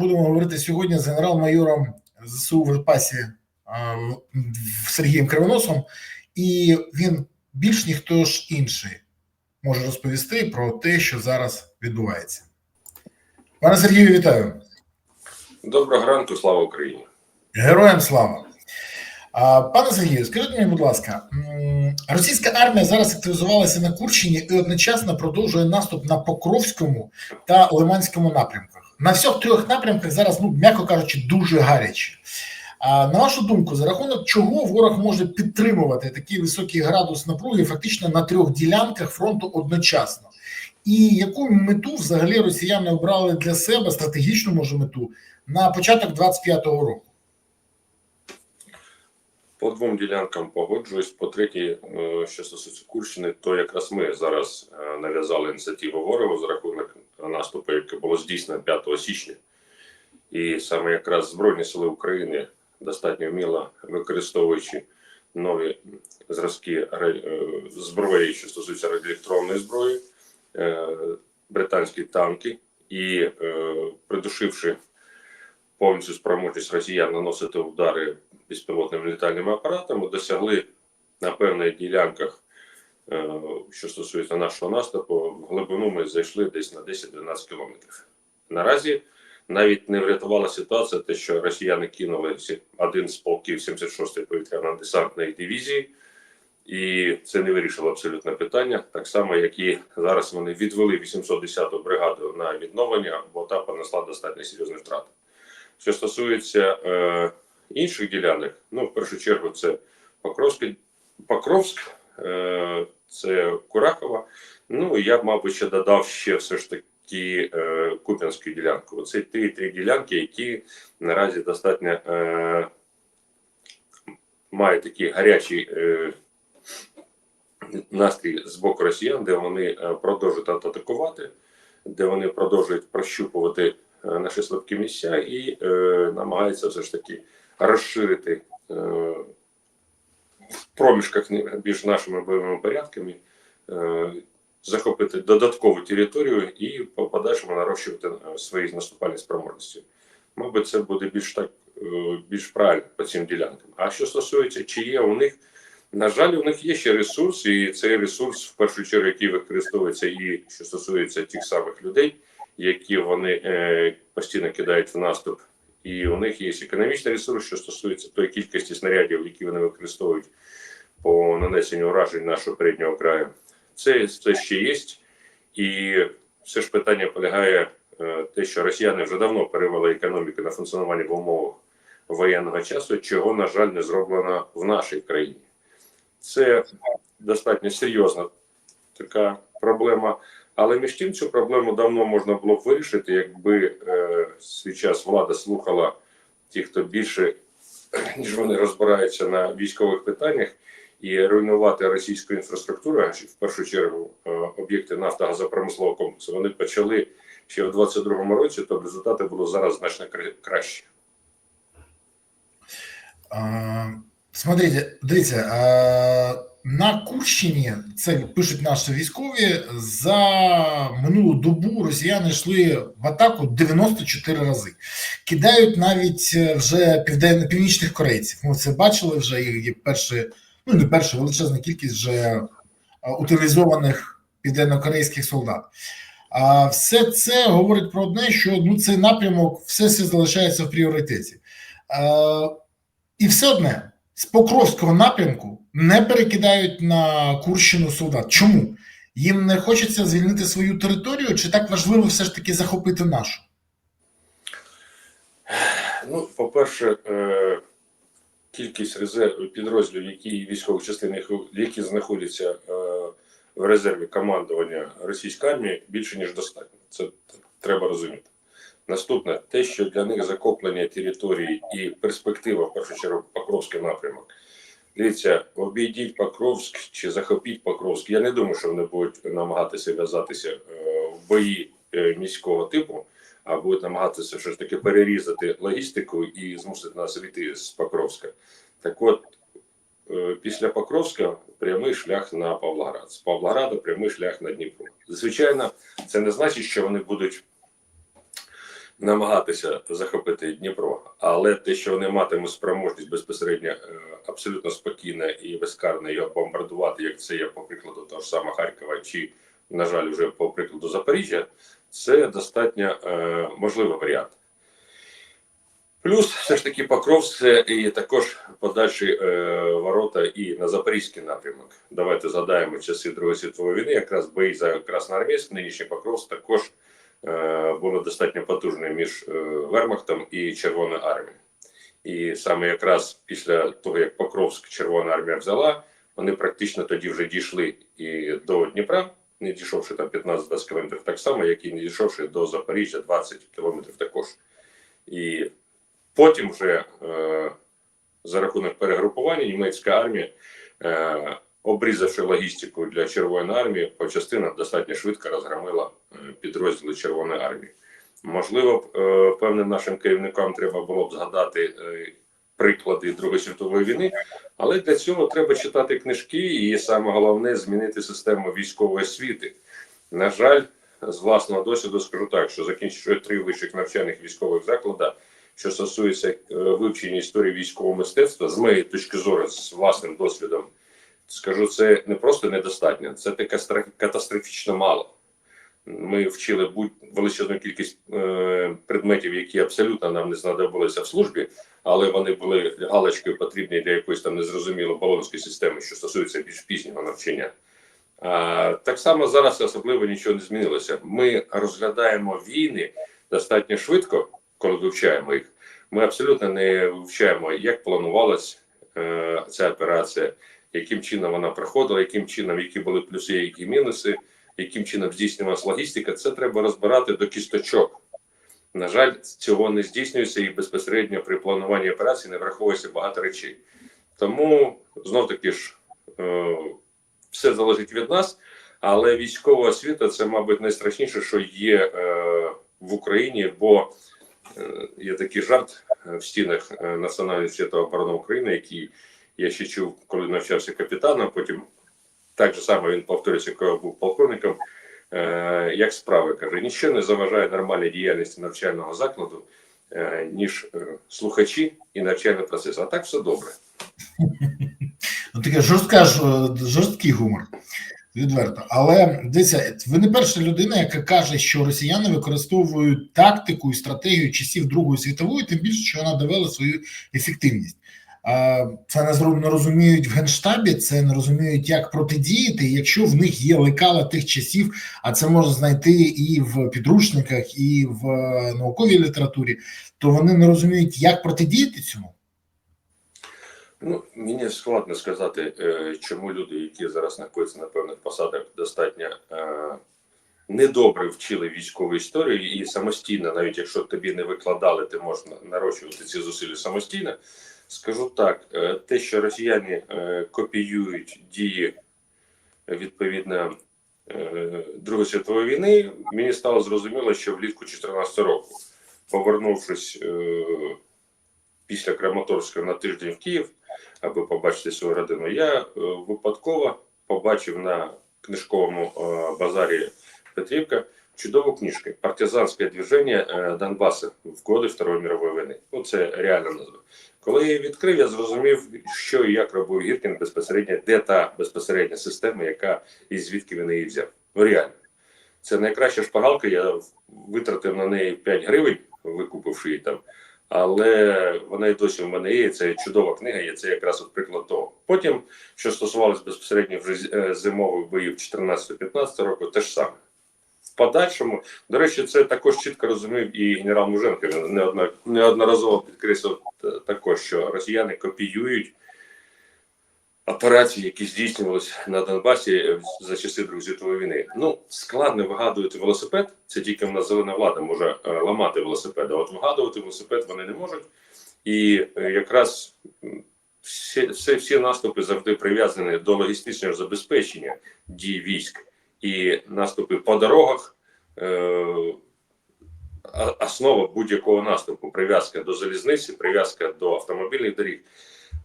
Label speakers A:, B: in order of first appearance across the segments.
A: Будемо говорити сьогодні з генерал-майором ЗСУ в запасі Сергієм Кривоносом, і він більш ніхто ж інший може розповісти про те, що зараз відбувається. Пане Сергію, вітаю.
B: Доброго ранку, слава Україні.
A: Героям слава. Пане Сергію, скажіть мені, будь ласка, російська армія зараз активізувалася на Курщині і одночасно продовжує наступ на Покровському та Лиманському напрямках. На всіх трьох напрямках зараз, ну м'яко кажучи, дуже гаряче. А на вашу думку, за рахунок чого ворог може підтримувати такий високий градус напруги фактично на трьох ділянках фронту одночасно? І яку мету взагалі росіяни обрали для себе стратегічну може мету на початок 25-го року?
B: По двом ділянкам погоджуюсь. По третій, е, що стосується Курщини, то якраз ми зараз е, нав'язали ініціативу ворогу за рахунок наступу, яке було здійснено 5 січня. І саме якраз Збройні сили України достатньо вміло використовуючи нові зразки е, зброї, що стосується радіоелектронної зброї, британські танки і придушивши повністю спроможність росіян наносити удари безпілотними літальними апаратами, досягли на певних ділянках, е, що стосується нашого наступу, в глибину ми зайшли десь на 10-12 кілометрів. Наразі навіть не врятувала ситуація, те, що росіяни кинули один з полків 76-ї повітряно-десантної дивізії. І це не вирішило абсолютно питання, так само, як і зараз вони відвели 810-ту бригаду на відновлення, бо та понесла достатньо серйозні втрати. Що стосується е, інших ділянок, ну в першу чергу, це Покровськ, Покровськ е, це Курахова. Ну я б, мабуть, ще додав ще все ж таки е, Куп'янську ділянку. Оце ті три ділянки, які наразі достатньо е, мають такий гарячий е, настрій з боку росіян, де вони е, продовжують атакувати, де вони продовжують прощупувати. Е, наші слабкі місця і е, намагається все ж таки розширити в проміжках між нашими бойовими порядками, е, захопити додаткову територію і по подальшому нарощувати е, свої наступальні спроможності. Мабуть, це буде більш так е, більш правильно по цим ділянкам. А що стосується, чи є у них, на жаль, у них є ще ресурс, і цей ресурс, в першу чергу, який використовується, і що стосується тих самих людей які вони постійно кидають в наступ, і у них є економічний ресурс, що стосується тої кількості снарядів, які вони використовують по нанесенню уражень нашого переднього краю. Це це ще є, і все ж питання полягає е, те, що росіяни вже давно перевели економіку на функціонування в умовах воєнного часу, чого, на жаль, не зроблено в нашій країні. Це достатньо серйозна така проблема. Але між тим цю проблему давно можна було б вирішити, якби е, свій час влада слухала ті, хто більше ніж вони розбираються на військових питаннях, і руйнувати російську інфраструктуру, в першу чергу е, об'єкти нафтогазопромислового комплексу, вони почали ще в 22-му році, то результати будуть зараз значно краще.
A: Смотрите, дивіться, а... На Курщині це пишуть наші військові. За минулу добу росіяни йшли в атаку 94 рази. Кидають навіть е, вже південно північних корейців. Ми це бачили вже є перші, ну не перша величезна кількість вже е, утилізованих південно-корейських солдат. А все це говорить про одне, що ну цей напрямок все все залишається в пріоритеті. А, І все одне з Покровського напрямку не перекидають на Курщину солдат. Чому? Їм не хочеться звільнити свою територію, чи так важливо все ж таки захопити нашу?
B: Ну, по-перше, е, кількість резерв підрозділів, які військових частин, які знаходяться е, в резерві командування російської армії, більше ніж достатньо. Це треба розуміти. Наступне те, що для них захоплення території і перспектива в першу чергу Покровський напрямок. Дивіться, обійдіть Покровськ чи захопіть Покровськ. Я не думаю, що вони будуть намагатися в'язатися е, в бої е, міського типу, а будуть намагатися ж таки перерізати логістику і змусити нас вийти з Покровська. Так от е, після Покровська прямий шлях на Павлоград. З Павлограда прямий шлях на Дніпро. Звичайно, це не значить, що вони будуть намагатися захопити Дніпро, але те, що вони матимуть спроможність безпосередньо е, абсолютно спокійно і безкарно його бомбардувати, як це є по прикладу того ж самого Харкова, чи, на жаль, вже по прикладу Запоріжжя, це достатньо е, можливий варіант. Плюс все ж таки Покровськ це і також подальші е, ворота і на Запорізький напрямок. Давайте згадаємо часи Другої світової війни, якраз бої за Красноармійськ, нинішній Покровськ також е, були достатньо потужні між е, Вермахтом і Червоною армією. І саме якраз після того, як Покровськ Червона армія взяла, вони практично тоді вже дійшли і до Дніпра, не дійшовши там 15-20 кілометрів, так само, як і не дійшовши до Запоріжжя 20 кілометрів також. І потім вже е, за рахунок перегрупування німецька армія, е, обрізавши логістику для Червоної армії, по частинах достатньо швидко розгромила е, підрозділи Червоної армії. Можливо, е, певним нашим керівникам треба було б згадати е, приклади Другої світової війни, але для цього треба читати книжки, і саме головне змінити систему військової освіти. На жаль, з власного досвіду скажу так, що закінчивши три вищих навчальних військових закладах, що стосується вивчення історії військового мистецтва, з моєї точки зору, з власним досвідом, скажу, це не просто недостатньо, це таке катастрофічно мало. Ми вчили будь величезну кількість е, предметів, які абсолютно нам не знадобилися в службі, але вони були галочкою потрібні для якоїсь там незрозуміло балонської системи, що стосується більш пізнього навчання. А, так само зараз особливо нічого не змінилося. Ми розглядаємо війни достатньо швидко, коли вивчаємо їх. Ми абсолютно не вивчаємо, як планувалась е, ця операція, яким чином вона проходила, яким чином, які були плюси, які мінуси, яким чином здійснювалася логістика. Це треба розбирати до кісточок. На жаль, цього не здійснюється і безпосередньо при плануванні операції не враховується багато речей. Тому знов таки ж е, все залежить від нас, але військова освіта це, мабуть, найстрашніше, що є е, в Україні, бо е, є такий жарт в стінах Національного університету оборони України, який я ще чув, коли навчався капітаном. Потім так же само він повторюється, коли був полковником. Е, як справи каже, нічого не заважає нормальній діяльності навчального закладу, е, ніж е, слухачі і навчальний процес. А так все добре.
A: Ну, таке жорстка, ж- жорсткий гумор. Відверто. Але дивіться, ви не перша людина, яка каже, що росіяни використовують тактику і стратегію часів Другої світової, тим більше, що вона довела свою ефективність. Це не розуміють в генштабі, це не розуміють, як протидіяти. Якщо в них є лекала тих часів, а це можна знайти і в підручниках, і в е, науковій літературі, то вони не розуміють, як протидіяти цьому.
B: Ну, мені складно сказати, е, чому люди, які зараз знаходяться на певних посадах, достатньо е, недобре вчили військову історію і самостійно, навіть якщо тобі не викладали, ти можеш нарощувати ці зусилля самостійно. Скажу так: е, те, що росіяни е, копіюють дії е, відповідно Другої світової війни, мені стало зрозуміло, що влітку 2014 року, повернувшись після Краматорська на тиждень в Київ, аби побачити свою родину, я випадково побачив на книжковому базарі Петрівка чудову книжку «Партизанське движення Донбасу в годи Второї мирової війни. Ну, це реальна назва. Коли я відкрив, я зрозумів, що і як робив Гіркін безпосередньо, де та безпосередня система, яка і звідки він її взяв. Ну реально. Це найкраща шпаргалка, я витратив на неї 5 гривень, викупивши її там. Але вона і досі в мене є. Це чудова книга, і це якраз от приклад того. Потім, що стосувалося безпосередньо вже е, зимових боїв 14-15 року, те ж саме. Подальшому, до речі, це також чітко розумів і генерал Муженко. Неодноразово підкреслив також, що росіяни копіюють операції, які здійснювалися на Донбасі за часи Другої світової війни. Ну, складно вигадувати велосипед. Це тільки в нас зелена влада може е, ламати велосипед. А от вигадувати велосипед вони не можуть. І е, якраз всі, всі, всі наступи завжди прив'язані до логістичного забезпечення дій військ і наступи по дорогах. Е, основа будь-якого наступу прив'язка до залізниці, прив'язка до автомобільних доріг.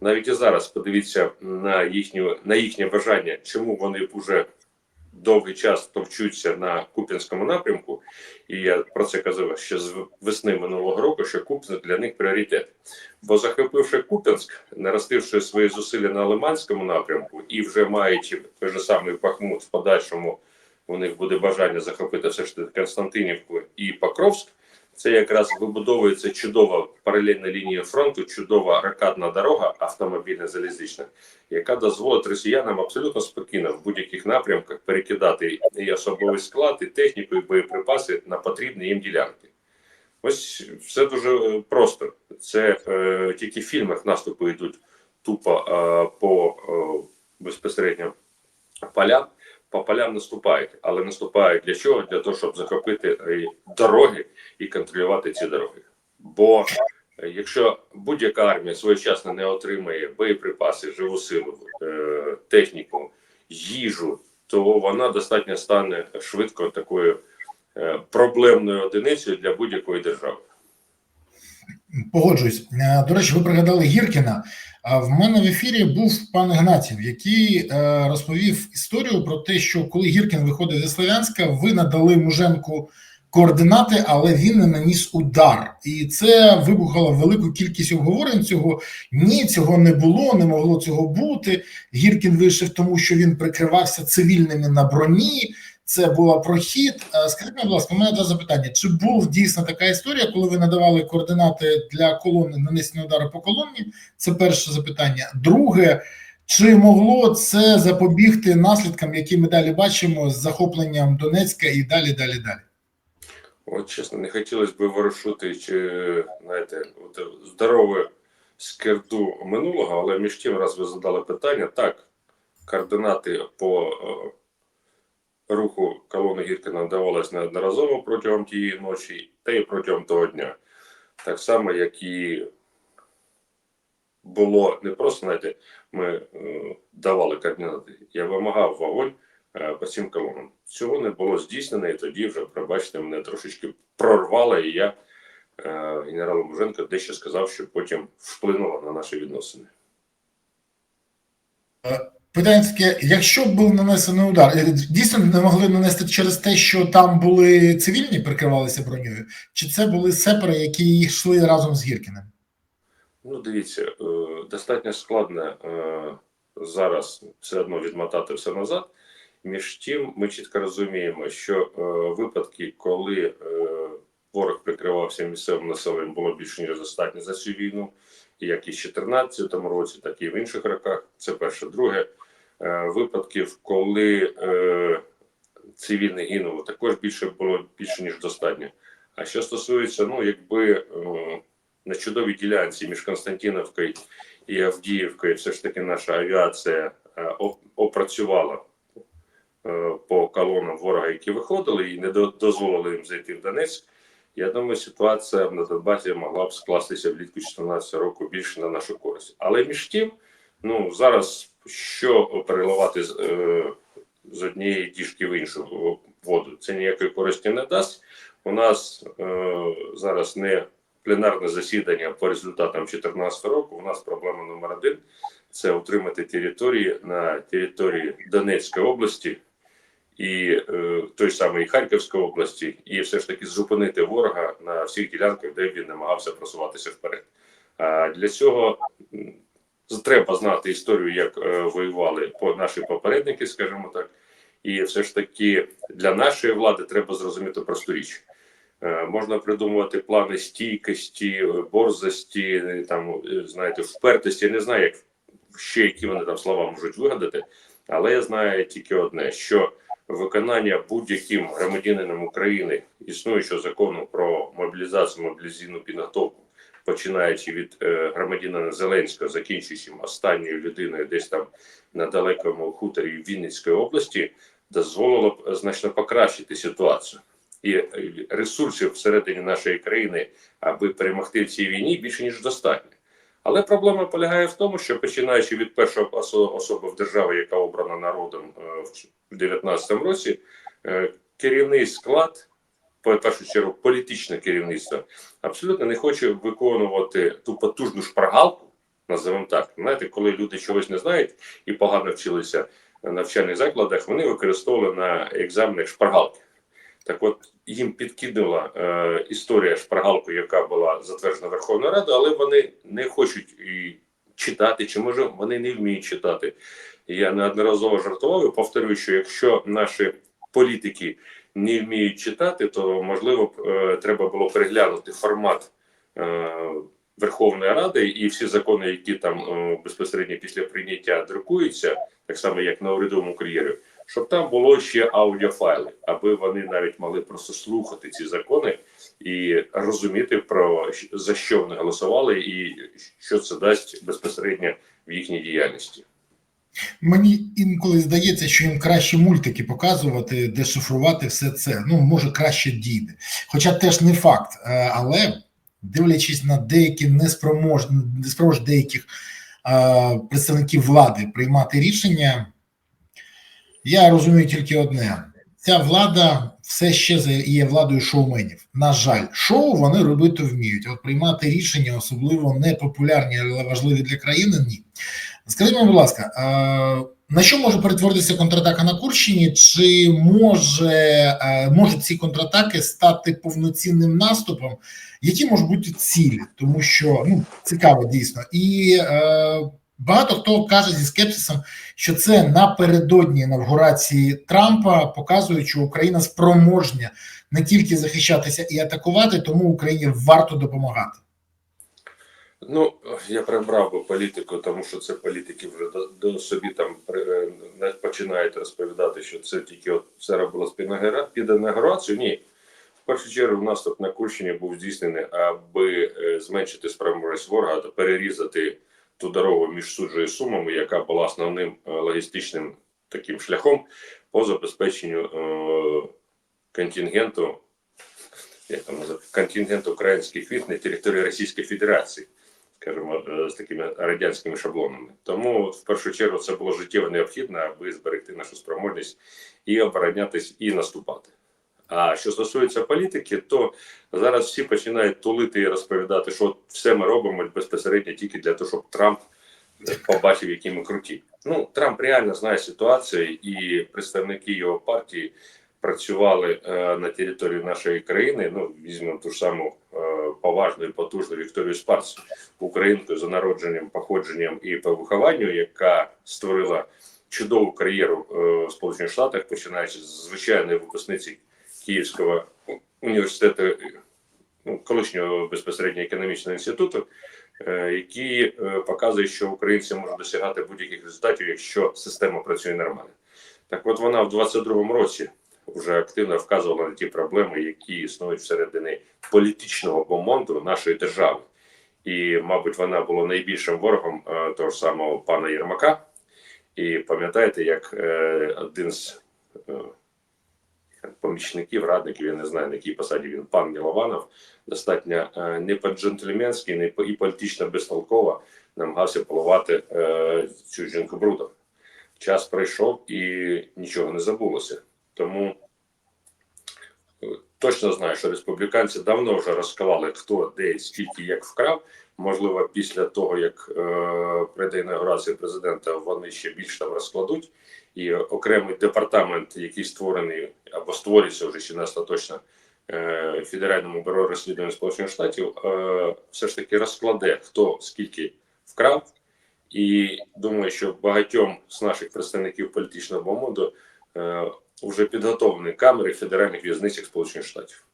B: Навіть і зараз подивіться на їхню на їхнє бажання, чому вони вже довгий час товчуться на Куп'янському напрямку, і я про це казав ще з весни минулого року, що Куп'янськ для них пріоритет. Бо захопивши Куп'янськ, наростивши свої зусилля на Лиманському напрямку і вже маючи той же самий Бахмут в подальшому, у них буде бажання захопити все ж таки Константинівку і Покровськ. Це якраз вибудовується чудова паралельна лінія фронту, чудова ракадна дорога, автомобільна залізнична, яка дозволить росіянам абсолютно спокійно в будь-яких напрямках перекидати і особовий склад, і техніку, і боєприпаси на потрібні їм ділянки. Ось все дуже е, просто. Це е, тільки в фільмах наступи йдуть тупо е, по е, безпосередньо полям. По полям наступають, але наступають для чого? Для того, щоб захопити е, дороги і контролювати ці дороги. Бо е, якщо будь-яка армія своєчасно не отримає боєприпаси, живу силу, е, техніку, їжу, то вона достатньо стане швидко такою проблемною одиницею для будь-якої держави.
A: Погоджуюсь. До речі, ви пригадали Гіркіна. А в мене в ефірі був пан Гнатів, який е, розповів історію про те, що коли Гіркін виходив зі Слов'янська, ви надали Муженку координати, але він не наніс удар. І це вибухало велику кількість обговорень цього. Ні, цього не було, не могло цього бути. Гіркін вийшов тому, що він прикривався цивільними на броні. Це була прохід. Е, Скажіть, будь ласка, у мене два запитання. Чи був дійсно така історія, коли ви надавали координати для колони нанесення удару по колоні? Це перше запитання. Друге, чи могло це запобігти наслідкам, які ми далі бачимо з захопленням Донецька і далі, далі, далі?
B: От чесно, не хотілося б ворушити чи знаєте, от, здорове скерду минулого, але між тим, раз ви задали питання, так, координати по е, руху колони Гіркина давалось неодноразово протягом тієї ночі, та й протягом того дня. Так само, як і було не просто, знаєте, ми е, давали координати, я вимагав вогонь е, по цим колонам. Цього не було здійснено, і тоді вже, пробачте, мене трошечки прорвало, і я е, генералу Муженко дещо сказав, що потім вплинуло на наші відносини.
A: Питання таке: якщо б був нанесений удар, е, дійсно не могли нанести через те, що там були цивільні, прикривалися броньою, чи це були сепари, які йшли разом з Гіркіним?
B: Ну, дивіться, е, достатньо складно е, зараз все одно відмотати все назад. Між тим, ми чітко розуміємо, що випадки, коли ворог прикривався місцевим населенням, було більше ніж достатньо за цю війну, як і в 2014 році, так і в інших роках. Це перше. Друге, е, випадків, коли е, цивільний гинув, також більше було більше ніж достатньо. А що стосується, ну якби е, на чудовій ділянці між Константиновкою і Авдіївкою, все ж таки наша авіація опрацювала по колонам ворога, які виходили, і не дозволили їм зайти в Донецьк. Я думаю, ситуація на Донбасі могла б скластися влітку 2014 року більше на нашу користь. Але між тим, ну зараз що переливати з, е, з однієї діжки в іншу воду, це ніякої користі не дасть. У нас е, зараз не пленарне засідання по результатам 2014 року. У нас проблема номер один це утримати території на території Донецької області і е, той самої Харківської області, і все ж таки зупинити ворога на всіх ділянках, де він намагався просуватися вперед. А для цього треба знати історію, як е, воювали по наші попередники, скажімо так. І все ж таки для нашої влади треба зрозуміти просту річ. Е, Можна придумувати плани стійкості, борзості, там е, знаєте, впертості. Я не знаю, як ще які вони там слова можуть вигадати, але я знаю тільки одне: що виконання будь-яким громадянином України існуючого закону про мобілізацію, мобілізаційну підготовку, починаючи від е, громадянина Зеленського, закінчуючи останньою людиною, десь там на далекому хуторі Вінницької області, дозволило б значно покращити ситуацію. І е, ресурсів всередині нашої країни, аби перемогти в цій війні, більше ніж достатньо. Але проблема полягає в тому, що починаючи від першої особи в державі, яка обрана народом е, в 2019 році, е, керівний склад, по першу чергу, політичне керівництво, абсолютно не хоче виконувати ту потужну шпаргалку, називаємо так. Знаєте, коли люди чогось не знають і погано вчилися навчальних закладах, вони використовували на екзаменах шпаргалки. Так от їм підкинула е, історія шпаргалку, яка була затверджена Верховною Радою, але вони не хочуть і читати, чи може вони не вміють читати. Я неодноразово жартував і повторюю, що якщо наші політики не вміють читати, то можливо б е, треба було переглянути формат е, Верховної Ради і всі закони, які там е, безпосередньо після прийняття друкуються, так само як на урядовому кур'єрі, щоб там було ще аудіофайли, аби вони навіть могли просто слухати ці закони і розуміти про за що вони голосували, і що це дасть безпосередньо в їхній діяльності.
A: Мені інколи здається, що їм краще мультики показувати, дешифрувати все це. Ну, може, краще дійде. Хоча теж не факт. Е, Але дивлячись на деякі неспроможні неспроможність деяких е, представників влади приймати рішення, я розумію тільки одне: ця влада все ще є владою шоуменів. На жаль, шоу вони робити вміють. От приймати рішення, особливо непопулярні, але важливі для країни, ні. Скажіть мені, будь ласка, на що може перетворитися контратака на Курщині? Чи може можуть ці контратаки стати повноцінним наступом? Які можуть бути цілі? Тому що ну цікаво дійсно, і багато хто каже зі скепсисом, що це напередодні інавгурації Трампа показує, що Україна спроможня не тільки захищатися і атакувати, тому Україні варто допомагати.
B: Ну, я прибрав би політику, тому що це політики вже до, до собі там при- не починають розповідати, що це тільки от це робилось під інаугура- під інаугурацію. Ні. В першу чергу наступ на Курщині був здійснений, аби е, зменшити спроможність ворога та перерізати ту дорогу між суджею і сумами, яка була основним е, логістичним таким шляхом по забезпеченню е, контингенту, як там контингент українських військ на території Російської Федерації скажімо, е, з такими радянськими шаблонами. Тому в першу чергу це було життєво необхідно, аби зберегти нашу спроможність і оборонятись, і наступати. А що стосується політики, то зараз всі починають тулити і розповідати, що все ми робимо безпосередньо тільки для того, щоб Трамп побачив, які ми круті. Ну Трамп реально знає ситуацію, і представники його партії працювали е, на території нашої країни. Ну візьмемо ту ж саму е, поважну і потужну Вікторію Спарс, українку за народженням, походженням і по вихованню, яка створила чудову кар'єру е, в Сполучених Штатах, починаючи з звичайної випускниці Київського університету, е, ну, колишнього безпосередньо економічного інституту, е, які показують, що українці можуть досягати будь-яких результатів, якщо система працює нормально. Так, от вона в 22-му році вже активно вказувала на ті проблеми, які існують всередині політичного бомонду нашої держави. І, мабуть, вона була найбільшим ворогом е, того ж самого пана Єрмака. І пам'ятаєте, як е, один з е, помічників, радників, я не знаю на якій посаді він, пан Мілованов, достатньо не по-джентльменськи, не по- і політично безтолково намагався поливати е, цю жінку брудом. Час пройшов і нічого не забулося. Тому е, точно знаю, що республіканці давно вже розказали, хто де, скільки, як вкрав. Можливо, після того, як е, прийде інаугурація президента, вони ще більше там розкладуть. І окремий департамент, який створений або створюється вже ще не остаточно е, Федеральному бюро розслідування Сполучених Штатів, е, все ж таки розкладе, хто скільки вкрав. І думаю, що багатьом з наших представників політичного бомонду е, вже підготовлені камери федеральних в'язницях Сполучених Штатів.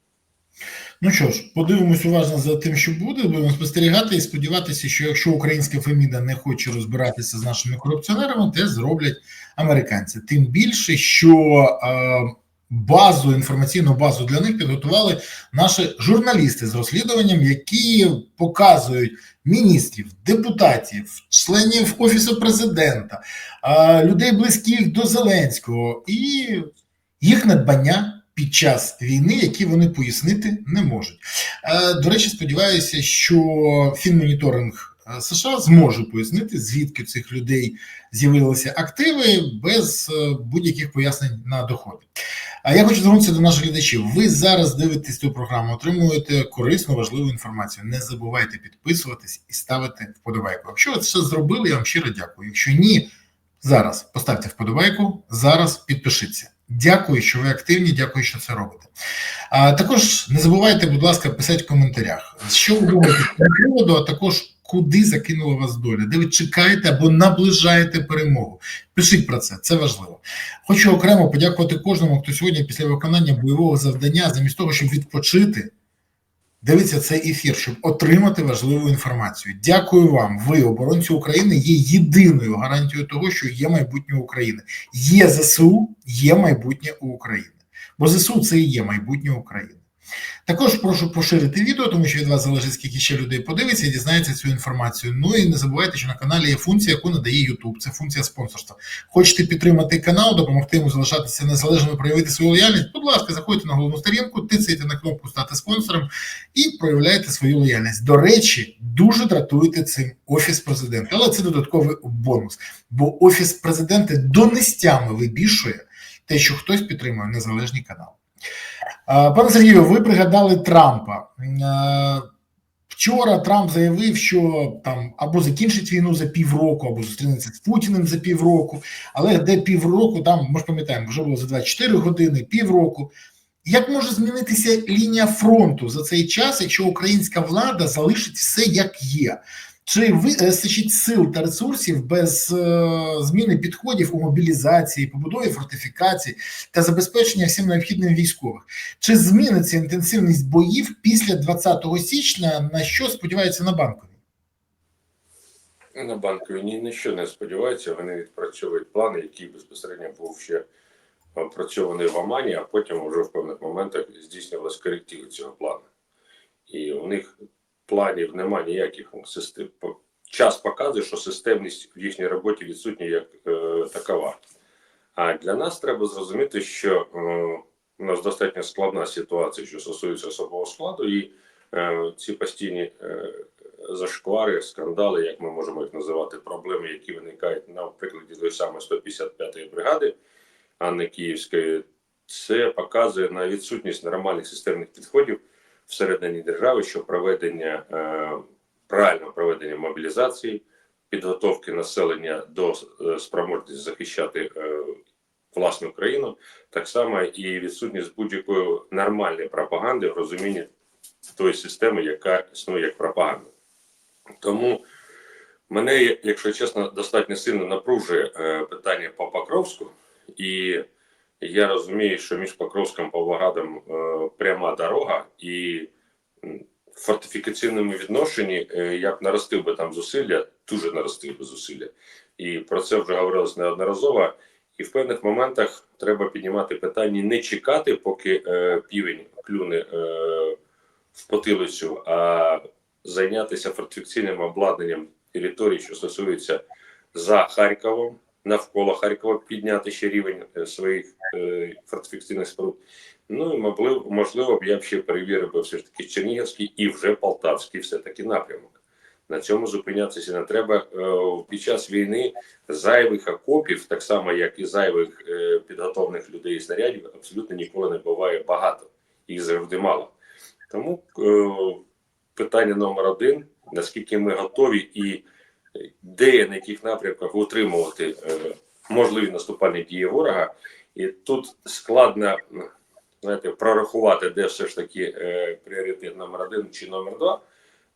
A: Ну що ж, подивимось уважно за тим, що буде. Будемо спостерігати і сподіватися, що якщо українська Феміда не хоче розбиратися з нашими корупціонерами, те зроблять американці. Тим більше, що е, базу, інформаційну базу для них підготували наші журналісти з розслідуванням, які показують міністрів, депутатів, членів офісу президента, людей близьких до Зеленського і їх надбання під час війни, які вони пояснити не можуть. До речі, сподіваюся, що фінмоніторинг США зможе пояснити, звідки у цих людей з'явилися активи без е, будь-яких пояснень на доходи. А я хочу звернутися до наших глядачів. Ви зараз дивитесь цю програму, отримуєте корисну, важливу інформацію. Не забувайте підписуватись і ставити вподобайку. Якщо ви це зробили, я вам щиро дякую. Якщо ні, Зараз поставте вподобайку, зараз підпишіться. Дякую, що ви активні. Дякую, що це робите. А також не забувайте, будь ласка, писати в коментарях, що ви думаєте а також куди закинула вас доля, де ви чекаєте або наближаєте перемогу. Пишіть про це, це важливо. Хочу окремо подякувати кожному, хто сьогодні після виконання бойового завдання, замість того, щоб відпочити, дивиться цей ефір, щоб отримати важливу інформацію. Дякую вам. Ви, оборонці України, є єдиною гарантією того, що є майбутнє України. Є ЗСУ, є майбутнє у України. Бо ЗСУ це і є майбутнє України. Також прошу поширити відео, тому що від вас залежить, скільки ще людей подивиться і дізнається цю інформацію. Ну і не забувайте, що на каналі є функція, яку надає YouTube. Це функція спонсорства. Хочете підтримати канал, допомогти йому залишатися незалежним, проявити свою лояльність? Будь ласка, заходьте на головну сторінку, тицяйте на кнопку Стати спонсором і проявляйте свою лояльність. До речі, дуже дратуєте цим офіс президента, але це додатковий бонус. Бо офіс президента донестями вибішує те, що хтось підтримує незалежний канал. Пане Сергію, ви пригадали Трампа. Вчора Трамп заявив, що там або закінчить війну за півроку, або зустрінеться з Путіним за півроку. Але де півроку, там ми ж пам'ятаємо, вже було за 24 години, півроку. Як може змінитися лінія фронту за цей час, якщо українська влада залишить все як є? Чи вистачить сил та ресурсів без е, зміни підходів у мобілізації, побудові фортифікацій та забезпечення всім необхідним військових? Чи зміниться інтенсивність боїв після 20 січня, на що сподіваються на банкові?
B: На банкові ні на що не сподіваються. Вони відпрацьовують плани, який безпосередньо був ще опрацьований в Омані, а потім вже в певних моментах здійснювалась корективи цього плану. І у них планів немає ніяких систем. Час показує, що системність в їхній роботі відсутня як е, такова. А для нас треба зрозуміти, що е, у нас достатньо складна ситуація, що стосується особового складу, і е, ці постійні е, зашквари, скандали, як ми можемо їх називати, проблеми, які виникають на прикладі тої самої 155-ї бригади Анни Київської, це показує на відсутність нормальних системних підходів всередині держави, що проведення е, правильного проведення мобілізації, підготовки населення до е, спроможності захищати е, власну країну, так само і відсутність будь-якої нормальної пропаганди в розумінні тої системи, яка існує як пропаганда. Тому мене, якщо чесно, достатньо сильно напружує питання по Покровську, і я розумію, що між Покровським і Павлоградом е, пряма дорога, і в фортифікаційному відношенні е, я наростив би там зусилля, дуже наростив би зусилля. І про це вже говорилось неодноразово. І в певних моментах треба піднімати питання, не чекати, поки е, півень клюне е, в потилицю, а зайнятися фортифікаційним обладнанням території, що стосується за Харковом, навколо Харкова, підняти ще рівень е, своїх е, фортифікаційних споруд. Ну і можливо, б я б ще перевірив би все ж таки Чернігівський і вже Полтавський все-таки напрямок. На цьому зупинятися не треба Е, під час війни зайвих окопів, так само як і зайвих підготовлених людей і снарядів, абсолютно ніколи не буває багато, їх завжди мало. Тому питання номер один: наскільки ми готові і де на яких напрямках утримувати е, можливі наступальні дії ворога, і тут складно знаєте, прорахувати, де все ж таки е, пріоритет номер один чи номер два.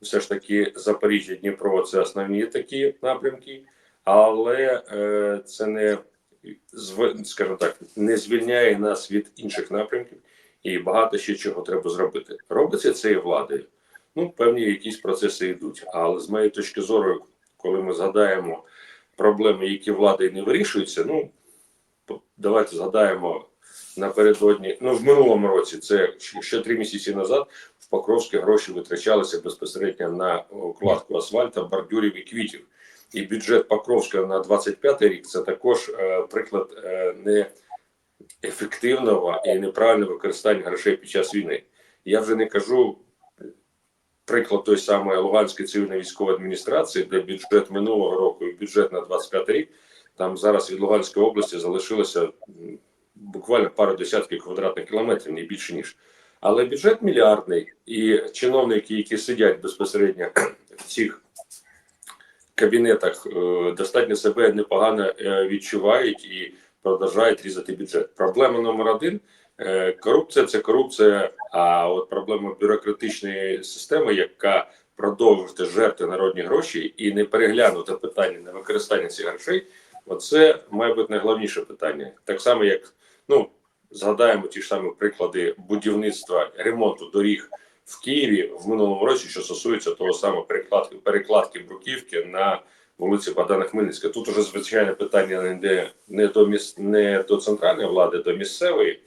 B: Все ж таки Запоріжжя, Дніпро це основні такі напрямки, але е, це не скажімо так, не звільняє нас від інших напрямків, і багато ще чого треба зробити. Робиться це і владою. Ну, певні якісь процеси йдуть. Але з моєї точки зору, коли ми згадаємо проблеми, які владою не вирішуються, ну давайте згадаємо напередодні. Ну, в минулому році, це ще- три місяці назад, в Покровські гроші витрачалися безпосередньо на укладку асфальта, бордюрів і квітів. І бюджет Покровська на 25 рік це також е, приклад е, неефективного і неправильного використання грошей під час війни. Я вже не кажу приклад той самої Луганської цивільної військової адміністрації, де бюджет минулого року і бюджет на 25 рік, там зараз від Луганської області залишилося буквально пару десятків квадратних кілометрів, не більше ніж. Але бюджет мільярдний, і чиновники, які сидять безпосередньо в цих кабінетах е, достатньо себе непогано е, відчувають і продовжують різати бюджет. Проблема номер один корупція це корупція. А от проблема бюрократичної системи, яка продовжує жерти народні гроші і не переглянути питання на використання цих грошей. Оце має бути найголовніше питання. Так само, як ну згадаємо ті ж самі приклади будівництва ремонту доріг в Києві в минулому році, що стосується того самого перекладки перекладки бруківки на вулиці Богдана Хмельницького. Тут уже звичайне питання не не до міс... не до центральної влади, до місцевої,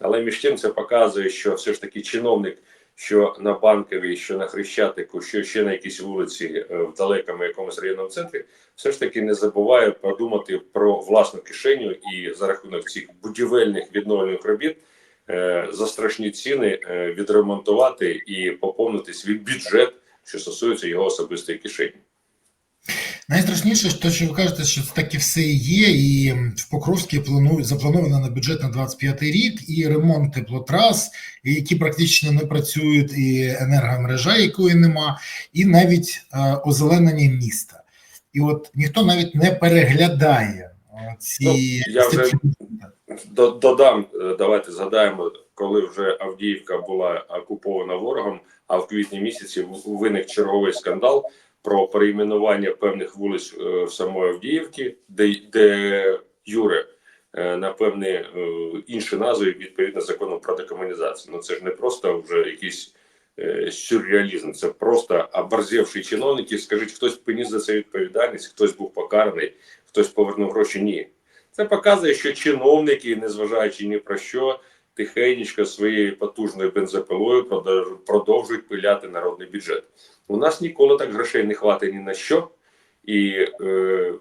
B: але між тим це показує, що все ж таки чиновник, що на банковій, що на Хрещатику, що ще на якійсь вулиці е, в далекому якомусь районному центрі, все ж таки не забуває подумати про власну кишеню і за рахунок цих будівельних відновлених робіт е, за страшні ціни е, відремонтувати і поповнити свій бюджет, що стосується його особистої кишені.
A: Найстрашніше, що, що ви кажете, що це таки все є, і в Покровській планують заплановано на бюджет на 25 рік, і ремонт теплотрас, які практично не працюють, і енергомережа, якої нема, і навіть е, озеленення міста. І от ніхто навіть не переглядає е, ці
B: Ну, я вже-
A: ці-
B: Додам, е, давайте згадаємо, коли вже Авдіївка була окупована ворогом, а в квітні місяці виник черговий скандал про перейменування певних вулиць е, в самої Авдіївки, де, де Юре е, на певні е, інші назви відповідно закону про декомунізацію. Ну це ж не просто вже якийсь сюрреалізм, це просто оборзевші чиновники. Скажіть, хтось поніс за це відповідальність, хтось був покараний, хтось повернув гроші. Ні. Це показує, що чиновники, незважаючи ні про що, тихенечко своєю потужною бензопилою продовжують пиляти народний бюджет. У нас ніколи так грошей не хватить ні на що, і е,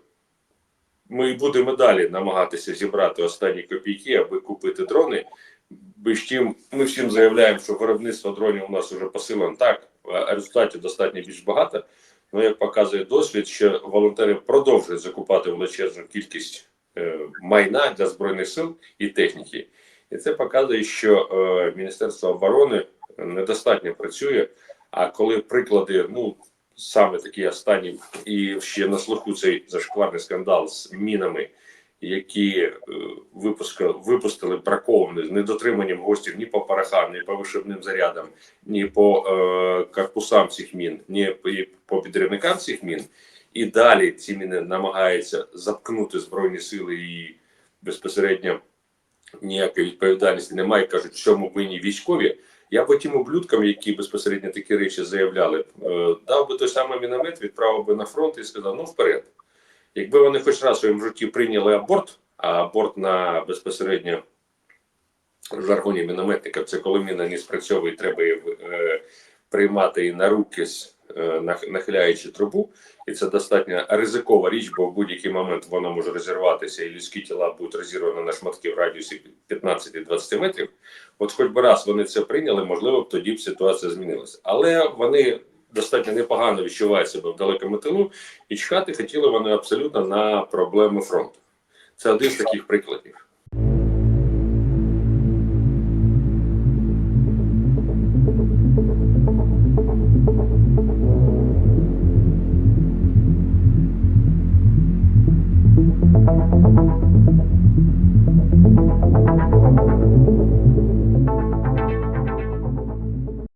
B: ми будемо далі намагатися зібрати останні копійки, аби купити дрони. Бо ж ми всім заявляємо, що виробництво дронів у нас вже посилено так, а результатів достатньо більш багато. Ну, як показує досвід, що волонтери продовжують закупати величезну кількість е, майна для збройних сил і техніки, і це показує, що е, Міністерство оборони недостатньо працює. А коли приклади, ну саме такі останні, і ще на слуху цей зашкварний скандал з мінами, які е, випуска, випустили браковані з недотриманням гостів ні по парахам, ні по вишибним зарядам, ні по е, корпусам цих мін, ні по, підривникам цих мін. І далі ці міни намагаються заткнути збройні сили і безпосередньо ніякої відповідальності немає. Кажуть, в чому винні військові. Я б тим ублюдкам, які безпосередньо такі речі заявляли, е, дав би той самий міномет, відправив би на фронт і сказав: ну вперед. Якби вони хоч раз у своєму житті прийняли аборт, а аборт на безпосередньо в жаргоні мінометника це коли міна не спрацьовує, треба її е, приймати і на руки, з, нахиляючи трубу, і це достатньо ризикова річ, бо в будь-який момент вона може розірватися, і людські тіла будуть розірвані на шматки в радіусі 15-20 метрів. От хоч би раз вони це прийняли, можливо, б тоді б ситуація змінилася. Але вони достатньо непогано відчувають себе в далекому тилу, і чхати хотіли вони абсолютно на проблеми фронту. Це один з таких прикладів.